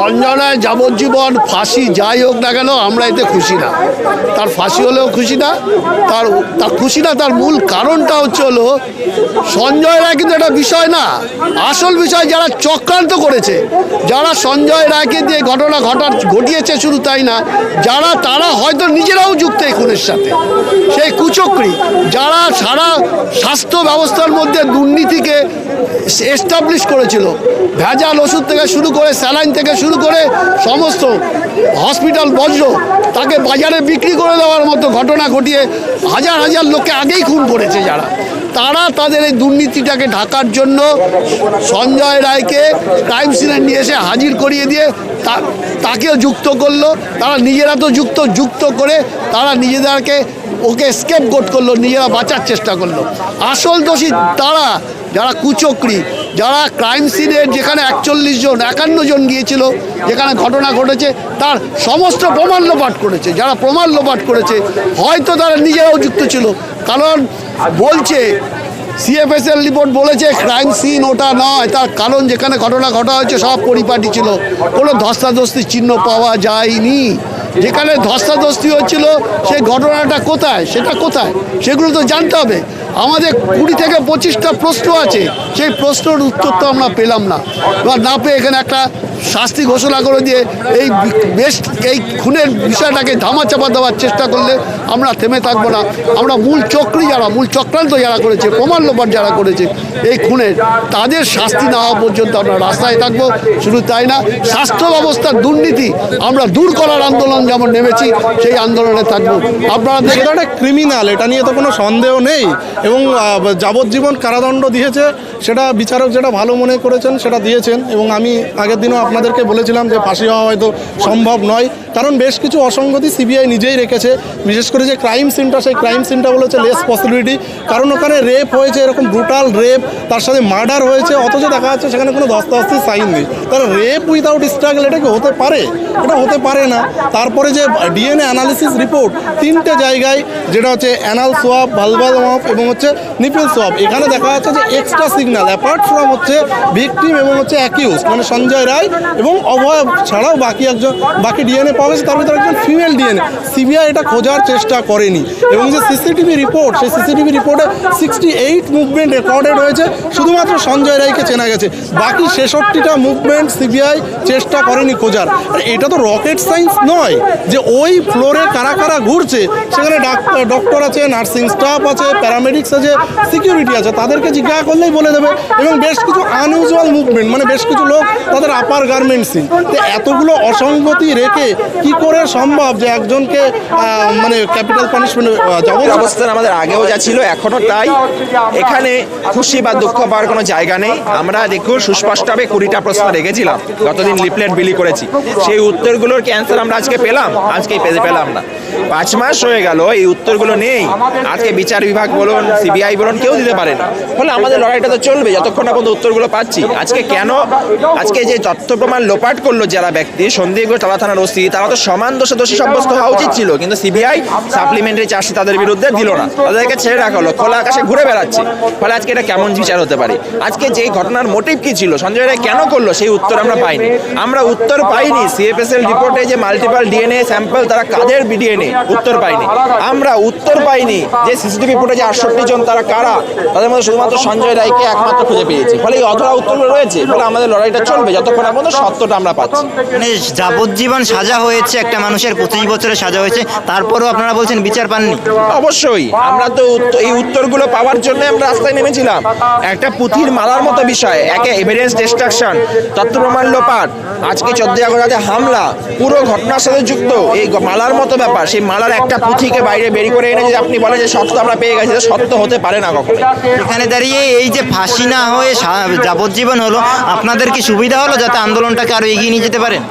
সঞ্জয় রায় যাবজ্জীবন ফাঁসি যাই হোক না কেন, আমরা এতে খুশি না। তার ফাঁসি হলেও খুশি না, তার তার খুশি না, তার মূল কারণটা হচ্ছে হলো, সঞ্জয় রায় কিন্তু একটা বিষয় না, আসল বিষয় যারা চক্রান্ত করেছে, যারা সঞ্জয় রায়কে দিয়ে ঘটনা ঘটা ঘটিয়েছে শুধু তাই না, যারা তারা হয়তো নিজেরাও যুক্ত এই খুনের সাথে। সেই কুচক্রি, যারা সারা স্বাস্থ্য ব্যবস্থার মধ্যে দুর্নীতিকে এস্টাবলিশ করেছিল, ভেজাল ওষুধ থেকে শুরু করে স্যালাইন থেকে শুরু করে সমস্ত হসপিটাল বজ্র তাকে বাজারে বিক্রি করে দেওয়ার মতো ঘটনা ঘটিয়ে হাজার হাজার লোককে আগেই খুন করেছে যারা। তারা তাদের এই দুর্নীতিটাকে ঢাকার জন্য সঞ্জয় রায়কে ক্রাইম সিনে নিয়ে এসে হাজির করিয়ে দিয়ে তাকেও যুক্ত করল। তারা নিজেরা তো যুক্ত যুক্ত করে তারা নিজেদেরকে ওকে স্কেপ গোট করল, নিজেরা বাঁচার চেষ্টা করল। আসল দোষী তারা, যারা কুচক্রি, যারা ক্রাইম সিনের যেখানে একচল্লিশ জন, একান্ন জন গিয়েছিল, যেখানে ঘটনা ঘটেছে, তার সমস্ত প্রমাণ করেছে, যারা প্রমাণ লোপাট করেছে, হয়তো তারা নিজেরাও যুক্ত ছিল। কারণ বলছে, সিএফএসএল রিপোর্ট বলেছে ক্রাইম সিন ওটা নয়, তার কারণ যেখানে ঘটনা ঘটা হয়েছে, সব পরিপাটি ছিল। কোনো ধস্তাধস্তির চিহ্ন পাওয়া যায়নি। যেখানে ধস্তাধস্তি হচ্ছিল সেই ঘটনাটা কোথায়, সেটা কোথায়, সেগুলো তো জানতে হবে। আমাদের কুড়ি থেকে পঁচিশটা প্রশ্ন আছে, সেই প্রশ্নের উত্তর তো আমরা পেলাম না। এবার না পেয়ে এখানে একটা শাস্তি ঘোষণা করে দিয়ে এই বি- বেশ এই খুনের বিষয়টাকে ধামাচাপা দেওয়ার চেষ্টা করলে আমরা থেমে থাকব না। আমরা মূল চক্রী যারা মূল চক্রান্ত যারা করেছে প্রমাণ লোপাট যারা করেছে এই খুনের তাদের শাস্তি না হওয়া পর্যন্ত আমরা রাস্তায় থাকব শুধু তাই না স্বাস্থ্য ব্যবস্থার দুর্নীতি আমরা দূর করার আন্দোলন যেমন নেমেছি সেই আন্দোলনে থাকব। আপনারা দেখে একটা ক্রিমিনাল এটা নিয়ে তো কোনো সন্দেহ নেই। এবং যাবজ্জীবন কারাদণ্ড দিয়েছে সেটা বিচারক যেটা ভালো মনে করেছেন সেটা দিয়েছেন। এবং আমি আগের দিনও আপনাদেরকে বলেছিলাম যে ফাঁসি হওয়া হয়তো সম্ভব নয়। কারণ বেশ কিছু অসঙ্গতি সিবিআই নিজেই রেখেছে। বিশেষ করে যে ক্রাইম সিনটা সেই ক্রাইম সিনটা বলেছে লেস পসিবিলিটি কারণ ওখানে রেপ হয়েছে, এরকম ব্রুটাল রেপ তার সাথে মার্ডার হয়েছে, অথচ দেখা যাচ্ছে সেখানে কোনো ধস্তাধস্তির সাইন নেই। তাহলে রেপ উইদাউট স্ট্রাগল এটা কি হতে পারে? এটা হতে পারে না। তারপরে যে ডিএনএ অ্যানালিসিস রিপোর্ট তিনটে জায়গায় যেটা হচ্ছে অ্যানাল সোয়াব ভালভাল এবং হচ্ছে নিপল সোয়াব এখানে দেখা যাচ্ছে যে এক্সট্রা সিগন্যাল অ্যাপার্ট ফ্রম হচ্ছে ভিকটিম এবং হচ্ছে অ্যাকিউজ মানে সঞ্জয় রায় এবং অভয়, ছাড়াও বাকি একজন, বাকি ডিএনএ পাওয়া তার ভিতরে একজন ফিমেল ডিএনএ সিবিআই এটা খোঁজার চেষ্টা করেনি। এবং যে সিসিটিভি রিপোর্ট সেই সিসিটিভি রিপোর্টে সিক্সটি এইট মুভমেন্ট রেকর্ডেড হয়েছে। শুধুমাত্র সঞ্জয় রায়কে চেনা গেছে। বাকি ছেষট্টিটা মুভমেন্ট সিবিআই চেষ্টা করেনি খোঁজার। আর এটা তো রকেট সায়েন্স নয় যে ওই ফ্লোরে কারা কারা ঘুরছে। সেখানে ডাক্তার ডক্টর আছে নার্সিং স্টাফ আছে প্যারামেডিক্স আছে সিকিউরিটি আছে। তাদেরকে জিজ্ঞাসা করলেই বলে দেবে। এবং বেশ কিছু আনইউজুয়াল মুভমেন্ট মানে বেশ কিছু লোক তাদের আপার গার্মেন্টসই তো এতগুলো অসঙ্গতি রেখে কি করে সম্ভব যে একজনকে মানে ক্যাপিটাল পানিশমেন্ট অবস্থান আমাদের আগেও যা ছিল এখনও তাই। এখানে খুশি বা দুঃখ পাওয়ার কোনো জায়গা নেই। আমরা দেখুন সুস্পষ্টভাবে কুড়িটা প্রশ্ন রেখেছিলাম। গতদিন লিফলেট বিলি করেছি। সেই উত্তরগুলোর ক্যান্সার আমরা আজকে পেলাম? আজকে পেতে পেলাম না। পাঁচ মাস হয়ে গেল এই উত্তরগুলো নেই। আজকে বিচার বিভাগ বলুন সিবিআই বলুন কেউ দিতে পারে না। ফলে আমাদের লড়াইটা তো চলবে যতক্ষণ না পর্যন্ত উত্তরগুলো পাচ্ছি। আজকে কেন? আজকে যে তথ্য প্রমাণ লোপাট করল যারা ব্যক্তি সন্দিগ্ধ টালা থানার ওসি তারা তো সমান দোষে দোষী সাব্যস্ত হওয়া উচিত ছিল, কিন্তু সিবিআই সাপ্লিমেন্টারি চার্জশিট তাদের বিরুদ্ধে দিল না। তাদেরকে ছেড়ে রাখা হলো, খোলা আকাশে ঘুরে বেড়াচ্ছে। ফলে আজকে এটা কেমন বিচার হতে পারে? আজকে যে ঘটনার মোটিভ কি ছিল, সঞ্জয় রায় কেন করল, সেই উত্তর আমরা পাইনি। আমরা উত্তর পাইনি সিএফএসএল রিপোর্টে যে মাল্টিপল ডিএনএ স্যাম্পল তারা কাদের ডিএনএ উত্তর পাইনি। আমরা উত্তর পাইনি যে সিসিটিভি ফুটেজে আটষট্টি জন তারা কারা? তাদের মধ্যে শুধুমাত্র সঞ্জয় রায়কে একমাত্র খুঁজে পেয়েছি। ফলে এই অধরা উত্তরগুলো রয়েছে, ফলে আমাদের লড়াইটা চলবে, যতক্ষণ পর্যন্ত সত্যটা আমরা পাচ্ছি। মানে যাবজ্জীবন সাজা হয়েছে একটা মানুষের পঁচিশ বছরের সাজা হয়েছে তারপরেও আপনারা বলছেন বিচার পাননি? অবশ্যই। আমরা তো এই উত্তরগুলো পাওয়ার জন্য আমরা রাস্তায় নেমেছিলাম। একটা পুঁথির মালার মতো বিষয় একে এভিডেন্স ডিস্ট্রাকশন তথ্য প্রমাণ লোপাট আজকে চোদ্দই আগস্টে হামলা পুরো ঘটনার সাথে যুক্ত। এই মালার মতো ব্যাপার সেই মালার একটা পুঁথিকে বাইরে বেরিয়ে করে এনে যদি আপনি বলেন যে সত্য আমরা পেয়ে গেছি সত্য হতে পারে না কখনো। এখানে দাঁড়িয়ে এই যে ফাঁসি না হয়ে যাবজ্জীবন হলো আপনাদের কি সুবিধা হলো যাতে আন্দোলনটাকে আরও এগিয়ে নিয়ে যেতে পারেন?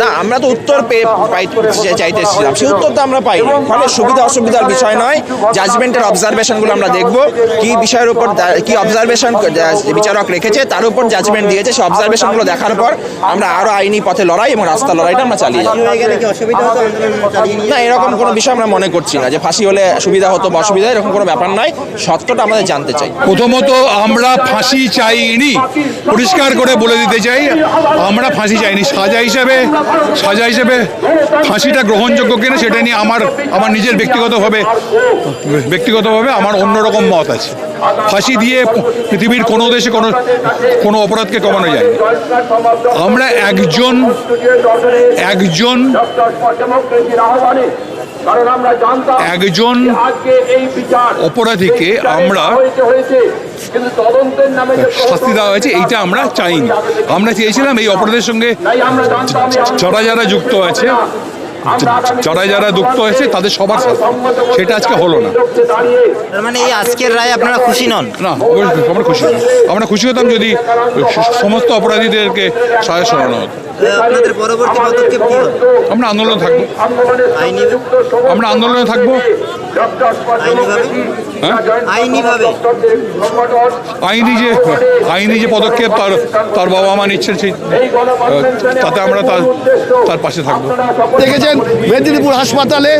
না আমরা তো উত্তর পেয়ে পাই- চাইতে এসেছিলাম সেই উত্তর তো আমরা পাইনি। ফলে সুবিধা অসুবিধার বিষয় নয়। জাজমেন্টের অবজারভেশনগুলো আমরা দেখব। কি বিষয়ের উপর কি অবজারভেশন বিচারক রেখেছে, তার উপর জাজমেন্ট দিয়েছে। সেই অবজারভেশনগুলো দেখার পর আমরা আরও আইনি পথে লড়াই এবং রাস্তা লড়াইটা আমরা চালিয়ে না, এরকম কোনো বিষয় আমরা মনে করছি না যে ফাঁসি হলে সুবিধা হতো বা অসুবিধা, এরকম কোনো ব্যাপার নয়। সত্যটা আমাদের জানতে চাই। প্রথমত আমরা ফাঁসি চাইনি। পরিষ্কার করে বলে দিতে চাই, আমরা ফাঁসি চাইনি। সাজা হিসেবে, সাজা হিসাবে ফাঁসিটা গ্রহণযোগ্য কিনা সেটা নিয়ে আমার আমার নিজের ব্যক্তিগতভাবে ব্যক্তিগতভাবে আমার অন্যরকম মত আছে। ফাঁসি দিয়ে পৃথিবীর কোনো দেশে কোনো কোনো অপরাধকে কমানো যায় আমরা একজন একজন একজন অপরাধীকে আমরা শাস্তি দেওয়া হয়েছে, এইটা আমরা চাইনি। আমরা চেয়েছিলাম এই অপরাধের সঙ্গে যারা যারা যুক্ত আছে। যারা যারা দুঃখ হয়েছে তাদের সবার সাথে। সেটা আজকে হলো না। মানে এই আজকের রায় আপনারা খুশি নন? না আমরা খুশি। আমরা খুশি হতাম যদি সমস্ত অপরাধীদেরকে সাজা শোনানো হতো। আপনাদের পরবর্তী পদক্ষেপ কি হবে? আমরা আন্দোলনে থাকব। আইনি আমরা আন্দোলনে থাকব। আইনিভাবে হ্যাঁ? আইনি যে আইনি যে পদক্ষেপ তার তার বাবা মা নিচ্ছেন সেই তাতে আমরা তার তার পাশে থাকব। দেখেছেন মেদিনীপুর হাসপাতালে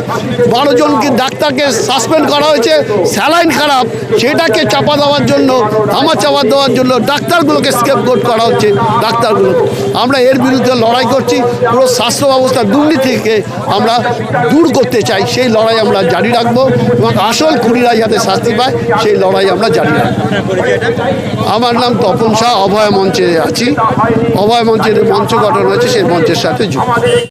বারো জনকে ডাক্তারকে সাসপেন্ড করা হয়েছে স্যালাইন খারাপ সেটাকে চাপা দেওয়ার জন্য আমার চাপা দেওয়ার জন্য ডাক্তারগুলোকে স্কেপ করা হচ্ছে ডাক্তারগুলো আমরা এর বিরুদ্ধে লড়াই করছি, পুরো স্বাস্থ্য ব্যবস্থা দুর্নীতিকে আমরা দূর করতে চাই, সেই লড়াই আমরা জারি রাখব এবং আসল খুনিরা যাতে শাস্তি পায়, সেই লড়াই আমরা জারি রাখব। আমার নাম তপন শাহ, অভয় মঞ্চে আছি। অভয় মঞ্চের মঞ্চ গঠন হয়েছে, সেই মঞ্চের সাথে যুক্ত।